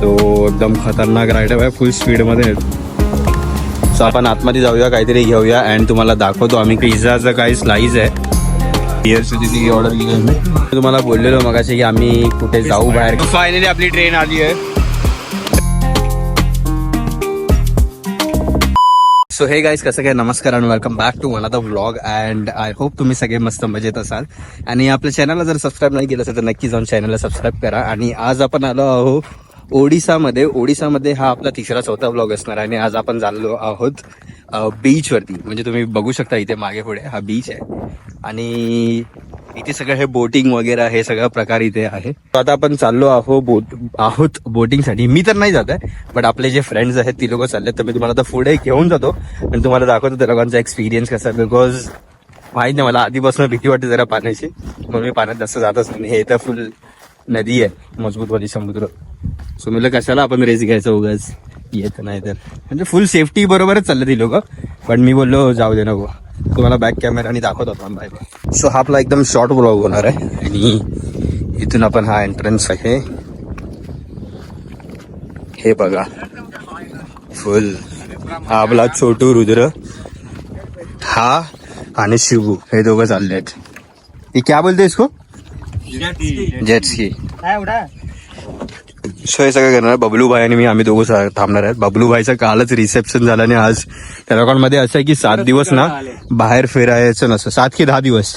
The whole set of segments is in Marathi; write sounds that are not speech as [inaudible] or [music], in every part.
सो एकदम खतरनाक राईड आहे फुल स्पीडमध्ये सो आपण आतमध्ये जाऊया काहीतरी घेऊया अँड तुम्हाला दाखवतो आम्ही पिझ्झाचं काही स्लाईज आहे. तिथे ऑर्डर केली मी तुम्हाला बोललेलो मगाशी की आम्ही कुठे जाऊ बाहेर. फायनली आपली ट्रेन आली आहे. सो हे गाईज कसं काय? नमस्कार आणि welcome back to one of the vlog and I hope तुम्ही सगळे मस्त मजेत असाल. आणि आपल्या चॅनलला जर सबस्क्राईब नाही केलं असेल तर नक्की जाऊन चॅनलला सबस्क्राईब करा. आणि आज आपण आलो आहो ओडिसामध्ये ओडिसामध्ये हा आपला तिसरा चौथा ब्लॉग असणार आहे आणि आज आपण चाललो आहोत बीचवरती म्हणजे तुम्ही बघू शकता इथे मागे पुढे हा बीच आहे. आणि इथे सगळं हे बोटिंग वगैरे हे सगळं प्रकार इथे आहे. आता आपण चाललो आहो बोट आहोत बोटिंगसाठी मी तर नाही जात आहे बट आपले जे फ्रेंड्स आहेत ती लोक चालले तर मी तुम्हाला आता पुढे घेऊन जातो आणि तुम्हाला दाखवतो त्या लोकांचा एक्सपिरियन्स कसा. बिकॉज माहीत नाही मला आधीपासून भीती वाटते जरा पाण्याची. म्हणून मी पाण्यात जास्त जातच नाही. हे तर फुल नदी आहे मजबूतवाली समुद्र. सो म्हणलं कशाला आपण रेस घ्यायचं उगाच? येत नाही तर. म्हणजे फुल सेफ्टी बरोबरच चालले ती लोक. पण मी बोललो जाऊ दे नको. तुम्हाला बॅक कॅमेराने दाखवतो आपण बाय सो हा आपला एकदम शॉर्ट ब्लॉग होणार आहे. आणि इथून आपण हा एंट्रन्स आहे. हे बघा. फुल हा आपला छोटू रुद्र हा आणि शिवू हे दोघं चालले आहेत क्या बोलते इसको जेट्स की सो हे सगळं करणार बबलू भाई आणि मी आम्ही दोघं थांबणार आहेत. बबलू भाईचं कालच रिसेप्शन झालं आणि आज त्या लोकांमध्ये असं आहे की सात दिवस ना बाहेर फिरायचं नसतं. सात की दहा दिवस?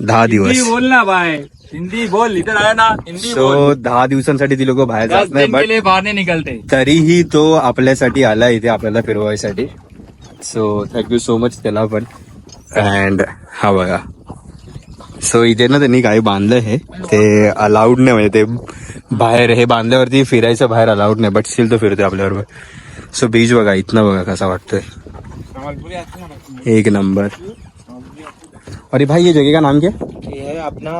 दहा दिवस. बोल ना भाई. हिंदी बोल इधर आया ना. हिंदी बोल. सो दहा दिवसांसाठी ती लोक बाहेर जात नाही बाहर नहीं निकलते. तरीही तो आपल्यासाठी आला इथे आपल्याला फिरवायसाठी. So thank you so much त्याला पण अँड हा बघा. सो इथे ना त्यांनी काही बांधलं हे. ते अलाउड नाही म्हणजे ते बाहेर हे बांधल्यावरती फिरायचं बाहेर अलाउड नाही बट स्टील तो फिरतोय आपल्याबरोबर. सो बीच बघा इथनं बघा कसा वाटतोय. एक नंबर अरे भाई ये जगह का नाम क्या? ये अपना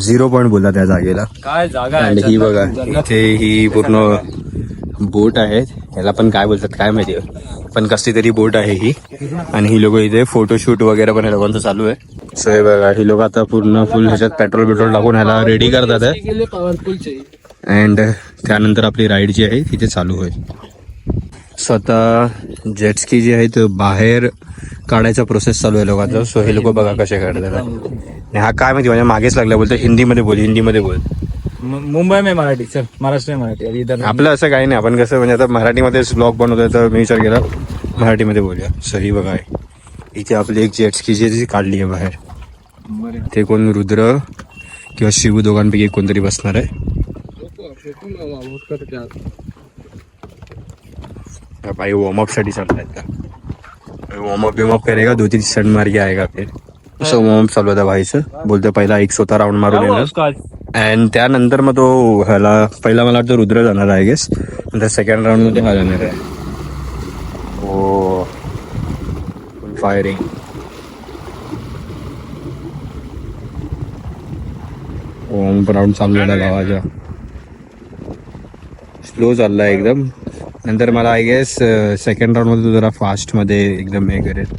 झिरो पॉईंट बोलला त्या जागेला. काय जागा ही बघा इथे ही पूर्ण बोट आहे. ह्याला पण काय बोलतात काय माहिती पण कसली तरी बोट आहे ही. आणि ही लोक इथे फोटोशूट वगैरे पण या लोकांचं चालू आहे. सो हे बघा ही लोक आता पूर्ण फुल ह्याच्यात पेट्रोल पेट्रोल टाकून ह्याला रेडी करतात आहे अँड त्यानंतर आपली राईड जी आहे तिथे चालू होईल. स्वतः जेट्सकी जी आहे बाहेर काढायचा प्रोसेस चालू आहे लोकांचा. सो हे लोक बघा कसे काढतात. आणि हा काय माहिती माझ्या मागेच लागला बोलतो हिंदीमध्ये बोल हिंदीमध्ये बोल. मुंबई में मराठी सर महाराष्ट्र में मराठी अभी इधर. आपलं असं काही नाही आपण कसं म्हणजे आता मराठीमध्येच ब्लॉग बनवतोय तर मी विचार केला मराठीमध्ये बोलूया सही बघा आहे. इथे आपली एक जेट्सकी जी आहे ती काढली आहे बाहेर. ते कोण रुद्र किंवा शिव दोघांपैकी कोणतरी बसणार आहे भाई वॉर्मअपसाठी चाललाय का वॉर्मअप बिमअप करेगा दो तीन सन मार के आएगा फिर असं वॉर्मअप चालू होता भाईचं बोलतो पहिला एक स्वतः राऊंड मारून येणार? अँड त्यानंतर मग तो ह्याला पहिला मला वाटतं रुद्र जाणार आहे गेस नंतर सेकंड राऊंडमध्ये हा जाणार आहे. हो फायरिंग ओम राऊंड चालू गावाचा. स्लो चाललाय एकदम. नंतर मला आय गेस सेकंड राऊंडमध्ये तो जरा फास्टमध्ये एकदम हे करेल.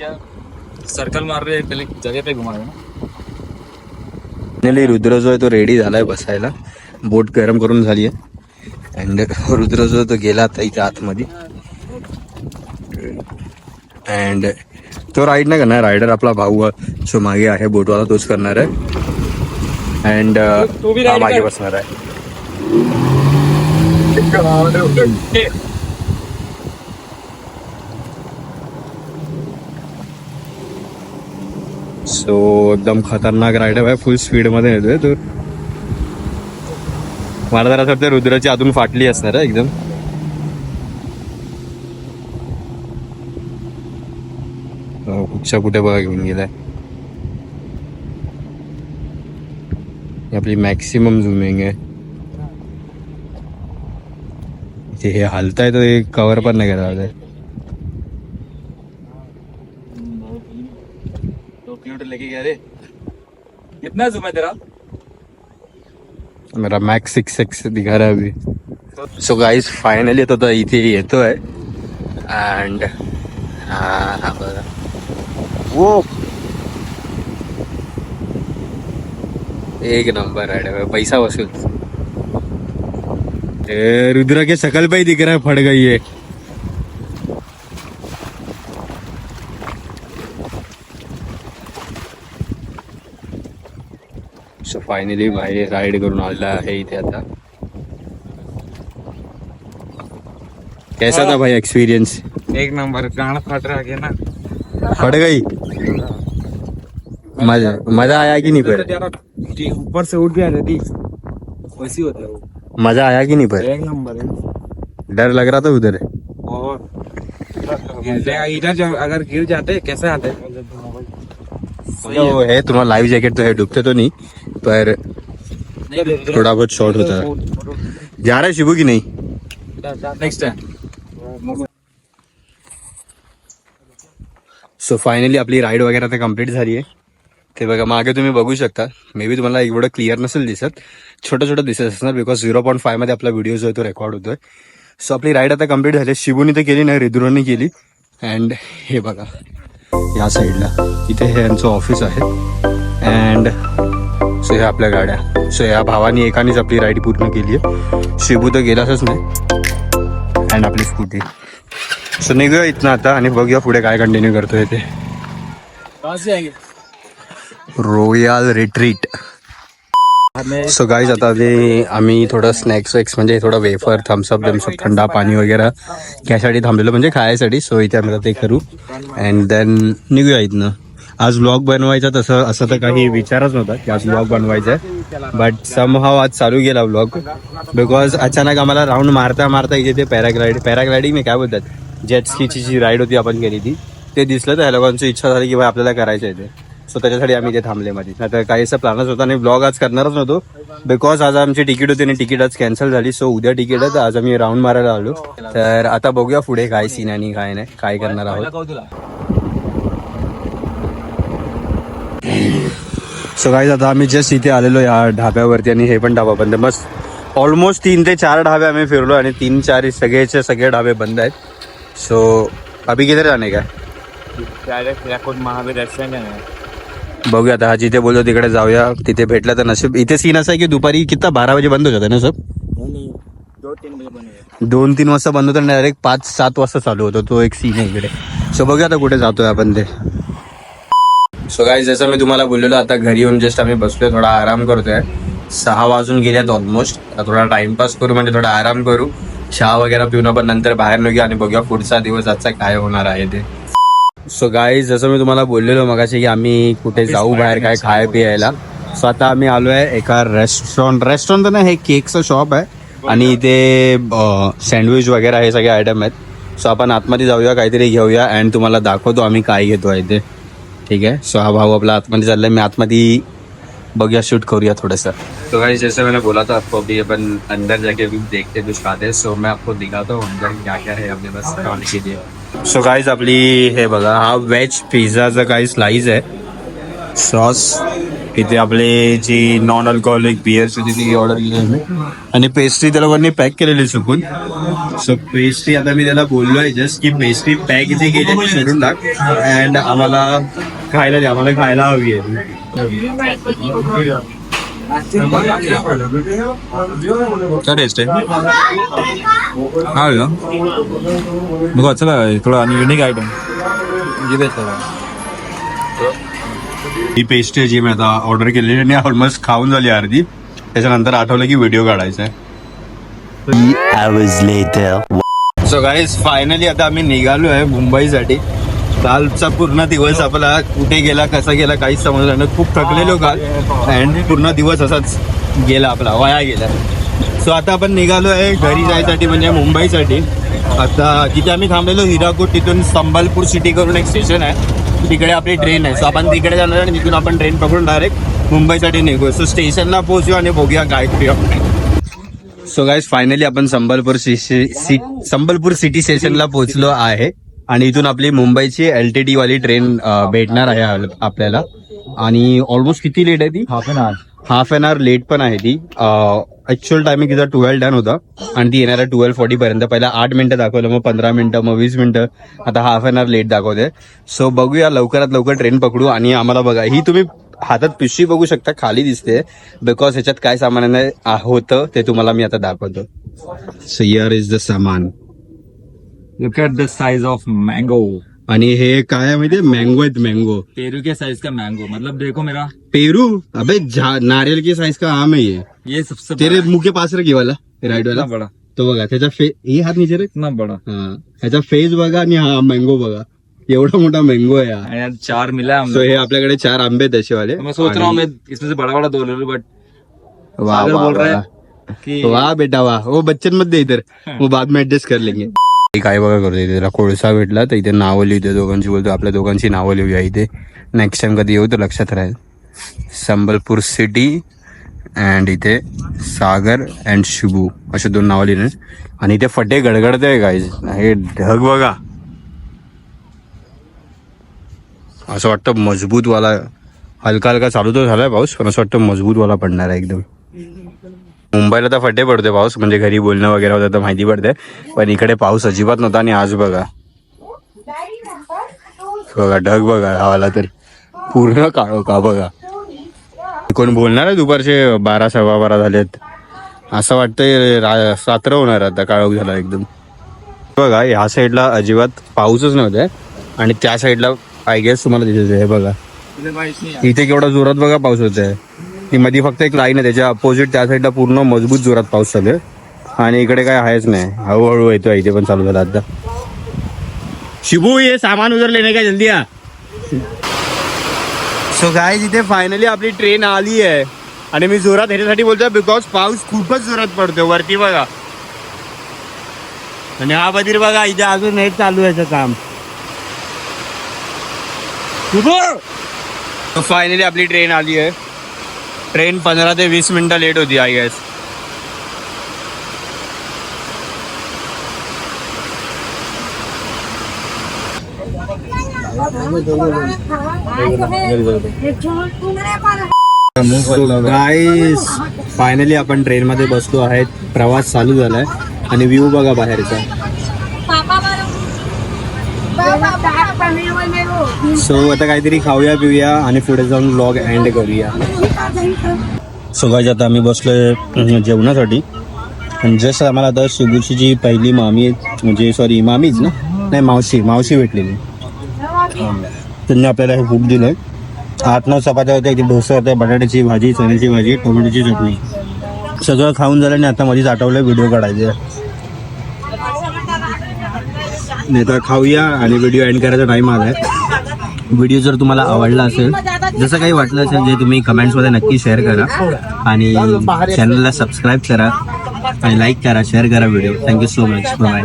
है सर्कल मार रहे पहले जगह पे घुमा रहे हैं फायनली रुद्र जो आहे तो रेडी झालाय बसायला. बोट गरम करून झाली आहे अँड [laughs] रुद्र जो आहे तो गेला आता इथे आतमध्ये. अँड तो राईड नाही करणार. रायडर आपला भाऊ जो मागे आहे बोटवाला तोच करणार आहे. अँड तू भी ride मागे. बसणार आहे. सो एकदम खतरनाक राईड आहे फुल स्पीड मध्ये येतोय तो. मला जरा वाटतं रुद्राची आतून फाटली असणार आहे एकदम. हो, कुठच्या कुठे बघा घेऊन गेलाय. ही आपली मॅक्सिमम झुमिंग आहे. हे हलताय तर हे कव्हर पण नाही करायला कितना जूम है तेरा? मेरा मैक्स सिक्स एक्स दिखा रहा है अभी। सो गाइस फाइनली तो, तो इथे थी, ये तो है। एंड हाँ, हाँ, हाँ। वो। एक नंबर है पैसा वसूल। रुद्रा के शकल पे ही दिख रहा है, फट गई है फायनली भाई राईड करून आलेला आहे इथे आता कैसा था भाई एक्सपीरियंस एक नंबर गाना फट रहा है ना? फट गई? मज़ा मज़ा आया कि नहीं पर ऊपर से उठ गया नदी वैसी होता है वो। मज़ा आया कि नहीं पर एक नंबर है। डर लग रहा था उधर? और इधर जब अगर गिर जाते कैसे आते? वो है तुम्हारा लाइफ जैकेट तो है डूबते तो नहीं। पर थोड़ा बहुत शॉर्ट होता. है जा रहा है शिबू की नहीं? नेक्स्ट टाइम सो फायनली आपली राईड वगैरे आता कंप्लीट झाली आहे. ते बघा मागे तुम्ही बघू शकता. मे बी तुम्हाला एवढं क्लिअर नसेल दिसत. छोटं छोटं दिसत असणार बिकॉज झिरो पॉईंट फायमध्ये आपला व्हिडिओ जो आहे तो रेकॉर्ड होतोय. सो आपली राईड आता कंप्लीट झाली शिबूनी तर केली नाही रिद्रोनी केली. अँड हे बघा या साईडला इथे हे यांचं ऑफिस आहे. अँड सो ह्या आपल्या गाड्या. सो या भावानी एकानेच आपली राईड पूर्ण केली आहे शिबू तर गेलाच नाही. अँड आपली स्कूटी सो निघूया इथनं आता आणि बघूया पुढे काय कंटिन्यू करतोय ते. रोयाल रिट्रीट सो गाईज आता ते आम्ही थोडं स्नॅक्स वेक्स म्हणजे थोडं वेफर थम्सअप थम्सअप थंडा पाणी वगैरे. घ्यायसाठी थांबलेलो म्हणजे खायसाठी. सो इथे आम्ही ते करू. अँड देन निघूया इथनं. आज ब्लॉग बनवायचा तसं असं तर काही विचारच नव्हता की आज ब्लॉग बनवायचा आहे बट समहाव आज चालू गेला व्लॉग बिकॉज अचानक आम्हाला राऊंड मारता मारता इथे ते पॅराग्लायडिंग पॅराग्लायडिंग मी काय बोलतात? जेट स्कीची जी राईड होती आपण केली ती ते दिसलं तर ह्या लोकांची इच्छा झाली की बा आपल्याला करायचं आहे ते. सो त्याच्यासाठी आम्ही ते थांबले मध्ये. काही काहीसा प्लॅनच होता आणि ब्लॉग आज करणारच नव्हतो. बिकॉज आज आमची तिकीट होती आणि तिकीट आज कॅन्सल झाली. सो उद्या तिकीट आहे तर आज आम्ही राऊंड मारायला आलो. तर आता बघूया पुढे काय सीन आणि काय नाही काय करणार आहोत. सो गाईज आता आम्ही जस्ट इथे आलेलो या ढाब्यावरती आणि हे पण ढाबा बंद आहे. मस्त ऑलमोस्ट तीन ते चार ढाबे आम्ही फिरलो आणि तीन चार सगळेचे सगळे ढाबे बंद आहेत. सो अभि किधर जाणे काय डायरेक्ट याकुट महावीर रेस्टोरेंट बघूया आता हा जिथे बोलतो तिकडे जाऊया. तिथे भेटलं तर नशीब. इथे सीन असा आहे की दुपारी किती बारा वाजे बंद होतात ना सब? दोन तीन वाजता बंद होतं डायरेक्ट पाच सात वाजता चालू होतो तो एक सीन आहे इकडे. सो बघूया आता कुठे जातोय आपण ते. सो गाईज जसं मी तुम्हाला बोललेलो आता घरी येऊन जस्ट आम्ही बसलोय थोडा आराम करतोय. सहा वाजून गेल्यात ऑलमोस्ट आता थोडा टाइमपास करू म्हणजे थोडा आराम करू. चहा वगैरे पिऊन आपण नंतर बाहेर निघूया आणि बघूया पुढचा दिवस आजचा काय होणार आहे ते. सो गाईज जसं मी तुम्हाला बोललेलो मगाशी की आम्ही कुठे जाऊ बाहेर काय खाय पियायला. सो आता आम्ही आलोय एका रेस्टॉरंट रेस्टॉरंट तर नाही हे केकचं शॉप आहे. आणि इथे सँडविच वगैरे हे सगळे आयटम आहेत. सो आपण आतमध्ये जाऊया काहीतरी घेऊया अँड तुम्हाला दाखवतो आम्ही काय घेतो आहे ते ठीक है सो हा भाऊ आपला आतमध्ये चाललाय. मी आतमध्ये बघूया शूट करूया थोड़ा सा तो भाई जैसे मैंने बोला था आपको अभी अपन अंदर जाके देखते कुछ खाते सो मैं आपको दिखाता हूँ अंदर क्या क्या है अपने पास खाने के लिए। सो गाइस आपली हे बघा हा व्हेज पिझ्झाचा काही स्लाइस आहे. सॉस इथे आपले जी नॉन अल्कोहोलिक बिअर्स होती ती ऑर्डर केली आम्ही आणि पेस्ट्री त्या लोकांनी पॅक केलेली चुकून. सो पेस्ट्री आता मी त्याला बोललोय जस्ट की पेस्ट्री पॅक इथे केली सोडून टाक. अँड आम्हाला खायला द्या आम्हाला खायला हवी आहे. क्या टेस्ट है हाँ. को लगा ये, थोड़ा यूनिक आइटम ये भी अच्छा लगा ही पेस्ट्री जी मी आता ऑर्डर केलेली आणि ऑलमोस्ट खाऊन झाली अर्धी. त्याच्यानंतर आठवलं की व्हिडिओ काढायचा आहे. सो गाईज फायनली आता आम्ही निघालो आहे मुंबईसाठी. कालचा पूर्ण दिवस आपला कुठे गेला कसा गेला काहीच समजलं नाही. खूप थकलेलो काल. अँड पूर्ण दिवस असाच गेला आपला वाया गेला. सो आता आपण निघालो आहे घरी जायसाठी म्हणजे मुंबईसाठी. आता जिथे आम्ही थांबलेलो हिराकूट तिथून संबलपूर सिटी करून एक स्टेशन आहे. तिकडे आपली ट्रेन आहे. सो आपण तिकडे जाणार आणि तिथून आपण ट्रेन पकडून डायरेक्ट मुंबईसाठी निघू. सो स्टेशनला पोहोचू आणि बघूया काय करूया सो गाईज फायनली आपण संबलपूर सि- संबलपूर सिटी स्टेशनला पोहोचलो आहे. आणि इथून आपली मुंबईची एल टी टी वाली ट्रेन भेटणार आहे आप- आपल्याला. आणि ऑलमोस्ट किती लेट आहे ती? Half an hour half an hour late पण आहे ती. ऍक्च्युअल टायमिंग तिचा ट्वेल्व डन होता. आणि ती येणार आहे ट्वेल्व फोर्टी पर्यंत. पहिला आठ मिनिटं दाखवलं मग पंधरा मिनिटं मग वीस मिनिटं. आता हाफ एन आवर लेट दाखवते सो बघूया लवकरात लवकर ट्रेन पकडू आणि आम्हाला बघा. ही तुम्ही हातात पिशवी बघू शकता खाली दिसते. बिकॉज ह्याच्यात काय सामान होतं ते तुम्हाला मी आता दाखवतो. सो हिअर इज द सामान. Look at the size of mango आणि हे काय आहे माहितीये? मँगो आहेत मँगो पेरू के साइज का मैंगो मतलब देखो मेरा। पेरू? अबे झा- नारियल के साइज का आम है ये. ये सबसे तेरे बड़ा, मुंह के पास रखे वाला राईट वाला. इतना बड़ा। तो बघा त्याचा फे हे हात नीचे रे इतना बड़ा। हा. ह्याचा फेस बघा आणि हा मँगो बघा. एवढा मोठा मँगो आहे हा. And यार चार मिला है सो हे आपल्याकडे चार आंबे आहेत तसे वाले. तो मैं सोच रहा हूँ मैं इसमें से बड़ा बड़ा दो ले लूं बट सागर वाह, बोल रहा. है कि वाह बेटा वाह. वो बच्चनमध्ये इधर. [laughs] वो बाद में ऍडजस्ट कर लेंगे. काय बघा करतो इथे त्याला कोळसा भेटला तर इथे नावं लिहिते दोघांची बोलतो आपल्या दोघांची नावं लिहूया इथे. नेक्स्ट टाइम कधी येऊ तर लक्षात राहील संबलपूर सिटी अँड इथे सागर अँड शुभू. असे दोन नावं लिहिले आणि इथे फटे गडगडत आहे काय हे ढग बघा. असं वाटतं मजबूत वाला हलका हलका चालू तर झालाय पाऊस पण असं वाटतं मजबूत वाला पडणार आहे एकदम. मुंबईला तर फटे पडते पाऊस म्हणजे घरी बोलणं वगैरे होतं तर माहिती पडते. पण इकडे पाऊस अजिबात नव्हता आणि आज बघा. बघा ढग बघा आला तर पूर्ण काळो का बघा. कोण बोलणार आहे दुपारचे बारा सव्वा बारा झालेत? असं वाटतंय रा- रात्र होणार आता काळोख झाला एकदम. बघा ह्या साईडला अजिबात पाऊसच नव्हता आणि त्या साईडला आय गेस तुम्हाला दिसत आहे हे बघा. इथे केवढा जोरात बघा पाऊस होत आहे ती मध्ये फक्त एक लाईन आहे त्याच्या अपोजिट त्या साईडला पूर्ण मजबूत जोरात पाऊस चालू आहे. आणि इकडे काय आहेच नाही. हळूहळू येतोय इथे पण चालू झाला आता. शिबू ये सामान उधर लेने का? जल्दी आ सो गाय इथे फायनली आपली ट्रेन आली आहे. आणि मी जोरात ह्याच्यासाठी बोलतोय बिकॉज पाऊस खूपच जोरात पडतोय. वरती बघा. आणि हा बधीर बघा इथे अजून हे चालू आहे काम. फायनली आपली ट्रेन आली आहे. ट्रेन पंधरा ते वीस मिनिटं लेट होती आय गेस गाईस फायनली आपण ट्रेन मध्ये बसलो आहेत. प्रवास चालू झालाय आणि व्ह्यू बघा बाहेरचा. सो आता काहीतरी खाऊया पिऊया आणि पुढे जाऊन ब्लॉग एंड करूया. सो गाईज आता आम्ही बसलोय जेवणासाठी. आणि जसं आम्हाला आता जी पहिली मामी आहे, म्हणजे सॉरी मामीच ना? नाही मावशी. मावशी भेटलेली. त्यांनी आपल्याला हे फूड दिलंय. आठ नऊ चपात्या होत्या. इथे डोसा होता बटाट्याची भाजी चण्याची भाजी टोमॅटोची चटणी. सगळं खाऊन झालं आणि आता मध्येच आठवलं व्हिडिओ काढायचे. नाही तर खाऊया आणि व्हिडिओ एंड करायचा टाइम आलाय. व्हिडिओ जर तुम्हाला आवडला असेल जसं काही वाटलं असेल जे तुम्ही कमेंट्समध्ये नक्की शेअर करा. आणि चॅनलला सबस्क्राईब करा. आणि लाईक करा शेअर करा video thank you so much bye